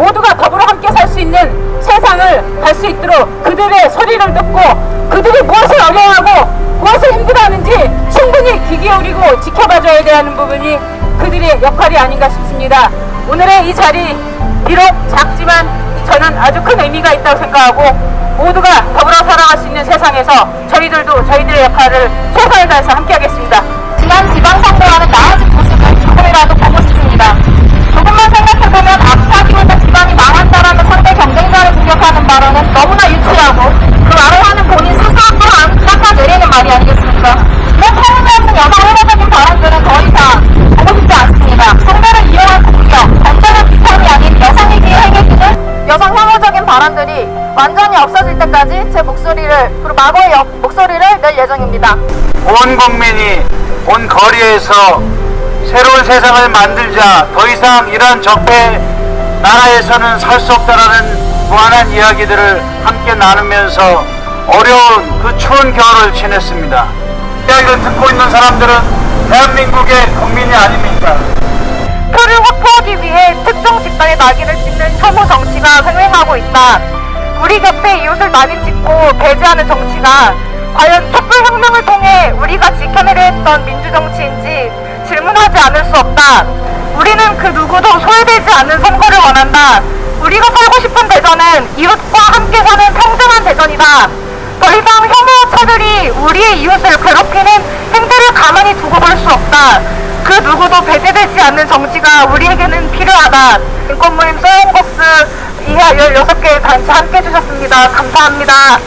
모두가 더불어 함께 살 수 있는 세상을 갈 수 있도록 그들의 소리를 듣고 그들이 무엇을 어려워하고 무엇을 힘들어하는지 충분히 귀 기울이고 지켜봐줘야 되는 부분이 그들의 역할이 아닌가 싶습니다. 오늘의 이 자리 비록 작지만 저는 아주 큰 의미가 있다고 생각하고 모두가 더불어 살아갈 수 있는 세상에서 저희들도 저희들의 역할을 최선을 다해서 함께하겠습니다. 공격하는 발언은 너무나 유치하고 그 말을 하는 본인 스스로 또한 깎아내리는 말이 아니겠습니까? 이런 태움이 없는 여성 회사적인 발언들은 더 이상 보고 싶지 않습니다. 상대를 이용한 공격, 단단한 비판이 아닌 여성에게 행해지는 여성 혐오적인 발언들이 완전히 없어질 때까지 제 목소리를 그리고 마고의 역- 목소리를 낼 예정입니다. 온 국민이 온 거리에서 새로운 세상을 만들자 더 이상 이런 적폐 나라에서는 살 수 없다라는 무한한 이야기들을 함께 나누면서 어려운 그 추운 겨울을 지냈습니다. 이야기를 듣고 있는 사람들은 대한민국의 국민이 아닙니까? 표를 확보하기 위해 특정 집단의 낙인을 찍는 혐오 정치가 횡행하고 있다. 우리 곁에 이웃을 낙인 찍고 배제하는 정치가 과연 촛불혁명을 통해 우리가 지켜내려 했던 민주정치인지 질문하지 않을 수 없다. 우리는 그 누구도 소외되지 않는 선거를 원한다. 우리가 살고 싶은 대전은 이웃과 함께 사는 평등한 대전이다. 더 이상 혐오차들이 우리의 이웃을 괴롭히는 행태를 가만히 두고 볼 수 없다. 그 누구도 배제되지 않는 정치가 우리에게는 필요하다. 인권모임 소용복스 이하 16개 단체 함께 해주셨습니다. 감사합니다.